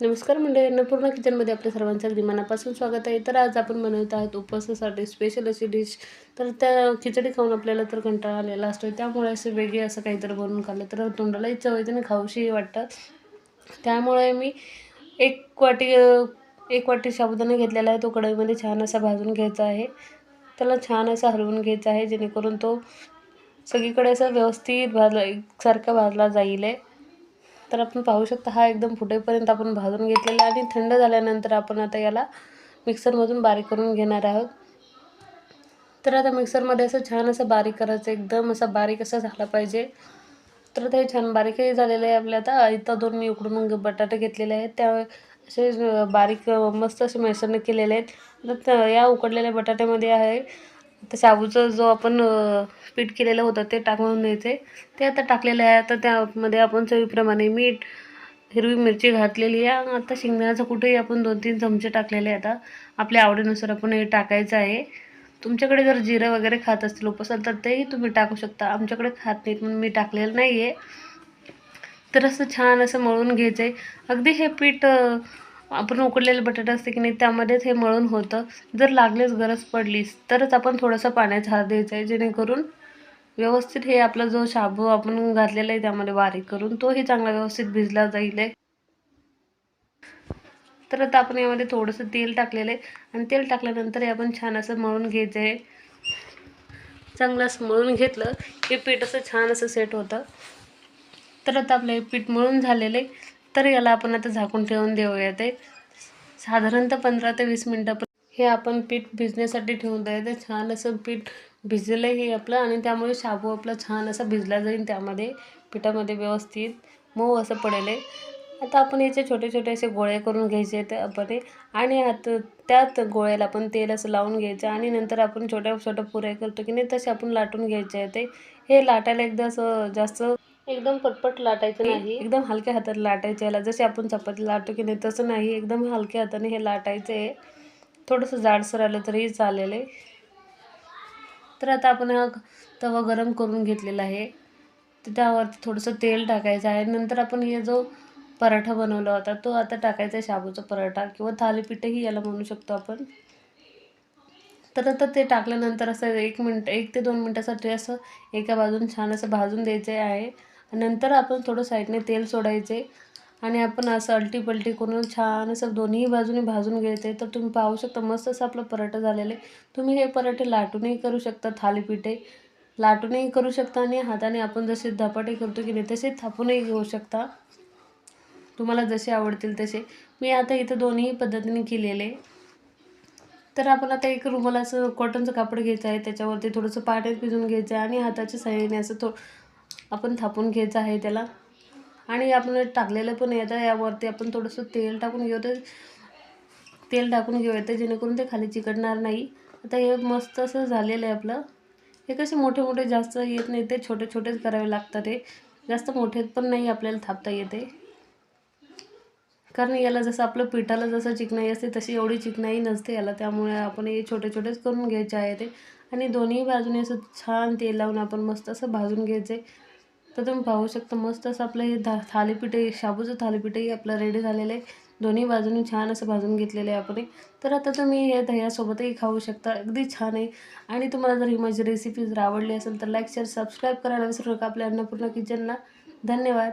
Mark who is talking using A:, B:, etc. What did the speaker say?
A: नमस्कार मंडळी अन्नपूर्णा किचनमध्ये आपल्या सर्वांचं अगदी मनापासून स्वागत आहे. तर आज आपण बनवत आहोत उपवासासाठी स्पेशल अशी डिश तर त्या खिचडी खाऊन आपल्याला तर कंटाळा आलेला असतो त्यामुळे असं वेगळी असं काहीतरी बनवून खाल्लं तर तोंडालाही चव येते आणि खाऊशीही वाटतात. त्यामुळे मी एक वाटी एक वाटी साबुदाणा घेतलेला आहे. तो कढईमध्ये छान असा भाजून घ्यायचा आहे. त्याला छान असा हलवून घ्यायचा आहे जेणेकरून तो सगळीकडे असा व्यवस्थित भाजला एकसारखा भाजला जाईल. आहे तर आपण पाहू शकता हा एकदम फुटेपर्यंत आपण भाजून घेतलेला आणि थंड झाल्यानंतर आपण आता याला मिक्सरमधून बारीक करून घेणार आहोत. तर आता मिक्सरमध्ये असं छान असं बारीक करायचं एकदम असा बारीक असा झाला पाहिजे. तर आता हे छान बारीकही झालेलं आहे आपल्या आता. इथं दोन मी उकडून मग बटाटे घेतलेले आहेत. त्या असे बारीक मस्त असे मिश्रण केलेले आहेत. तर या उकडलेल्या बटाट्यामध्ये आहे तर शाबूचं जो आपण पीठ केलेलं होतं ते टाकून द्यायचे. ते आता टाकलेलं आहे. आता त्यामध्ये आपण चवीप्रमाणे मीठ हिरवी मिरची घातलेली आहे. आता शेंगदाण्याचं कुठेही आपण दोन तीन चमचे टाकलेले आहे आता. आपल्या आवडीनुसार आपण हे टाकायचं आहे. तुमच्याकडे जर जिरं वगैरे खात असतील उपवासाला तर तेही तुम्ही टाकू शकता. आमच्याकडे खात नाहीत म्हणून मी टाकलेलं नाही आहे तर असं छान असं मळून घ्यायचं आहे अगदी हे पीठ आपण उकडलेलं बटाटा असते की नाही त्यामध्येच हे मळून होतं. जर लागलीच गरज पडलीच तरच आपण थोडंसं पाण्याचा हात द्यायचा आहे जेणेकरून व्यवस्थित हे आपला जो शाबू आपण घातलेला आहे त्यामध्ये बारीक करून तोही चांगला व्यवस्थित भिजला जाईल आहे. तर आता आपण यामध्ये थोडंसं तेल टाकलेलं आहे आणि तेल टाकल्यानंतर हे आपण छान असं मळून घ्यायचं आहे. चांगलं असं मळून घेतलं हे पीठ असं छान असं सेट होतं. तर आता आपलं हे पीठ मळून झालेलं आहे. तर याला आपण आता झाकून ठेवून देऊया ते. साधारणतः पंधरा ते वीस मिनटं हे आपण पीठ भिजण्यासाठी ठेवून द्यायचं छान असं पीठ भिजलं आहे हे आपलं आणि त्यामुळे शाबू आपला छान असा भिजला जाईल त्यामध्ये पिठामध्ये व्यवस्थित. मऊ असं पडेल आहे आता आपण याचे छोटे छोटे असे गोळे करून घ्यायचे आहेत आपण हे. आणि आता त्यात गोळ्याला आपण तेल असं लावून घ्यायचं आणि नंतर आपण छोट्या छोट्या पुऱ्या करतो की नाही तसे आपण लाटून घ्यायचे आहे ते हे लाटायला एकदा असं जास्त एकदम पटपट लाटायचं नाही. एकदम हलक्या हाताने लाटायचं याला जसे आपण चपाती लाटतो की नाही तसं नाही. एकदम हलक्या हाताने हे लाटायचं आहे. थोडंसं जाडसर आलं तरी चालेल आहे. तर आता आपण हा तवा गरम करून घेतलेला आहे. तर त्यावरती थोडंसं तेल टाकायचं आहे. नंतर आपण हे जो पराठा बनवला होता तो आता टाकायचा आहे शाबूचा पराठा किंवा थालीपीठही याला म्हणू शकतो आपण. तर आता ते टाकल्यानंतर असं एक मिनटं एक ते दोन मिनटासाठी असं एका बाजून छान असं भाजून द्यायचं आहे. नंतर आपण थोडं साईडने तेल सोडायचे आणि आपण असं अलटी पलटी करून छान असं दोन्ही बाजूने भाजून घ्यायचं. आहे तर तुम्ही पाहू शकता मस्त असं आपलं पराठं झालेलं. आहे तुम्ही हे पराठे लाटूनही करू शकता थालीपीठे. लाटूनही करू शकता आणि हाताने आपण जसे धपाटे करतो की नाही तसे थापूनही घेऊ शकता. तुम्हाला जसे आवडतील तसे. मी आता इथं दोन्ही पद्धतीने केलेले. तर आपण आता एक रुमालाचं कॉटनचं कापड घ्यायचं आहे. त्याच्यावरती थोडंसं पाण्यात भिजून घ्यायचं आहे आणि हाताच्या सहाय्याने असं थो आपण थापून घ्यायचं आहे त्याला. आणि आपण टाकलेलं पण येतं यावरती आपण थोडंसं तेल टाकून घेऊ. तर तेल टाकून घेऊ येतं जेणेकरून ते खाली चिकटणार नाही. आता हे मस्त असं झालेलं आहे आपलं. हे कसे मोठे मोठे जास्त येत नाही. ते छोटे छोटेच करावे लागतात हे. जास्त मोठे पण नाही आपल्याला थापता येते. कारण याला जसं आपलं पिठाला जसं चिकनाई असते तशी एवढी चिकनाई नसते याला. त्यामुळे आपण हे छोटे छोटेच करून घ्यायचे आहे ते. आणि दोन्ही बाजूने असं छान तेल लावून आपण मस्त असं भाजून घ्यायचं. आहे तर तुम्ही पाहू शकता मस्त असं आपलं हे धा थालीपीठही शाबूचं थालीपीठही आपलं रेडी झालेलं आहे. दोन्ही बाजूनी छान असं भाजून घेतलेलं आहे आपण तर आता तुम्ही हे दह्यासोबतही खाऊ शकता अगदी छान आहे. आणि तुम्हाला जर ही माझी रेसिपी जर आवडली असेल तर लाईक शेअर सबस्क्राईब करायला विसरू नका आपल्या अन्नपूर्ण किचनला धन्यवाद.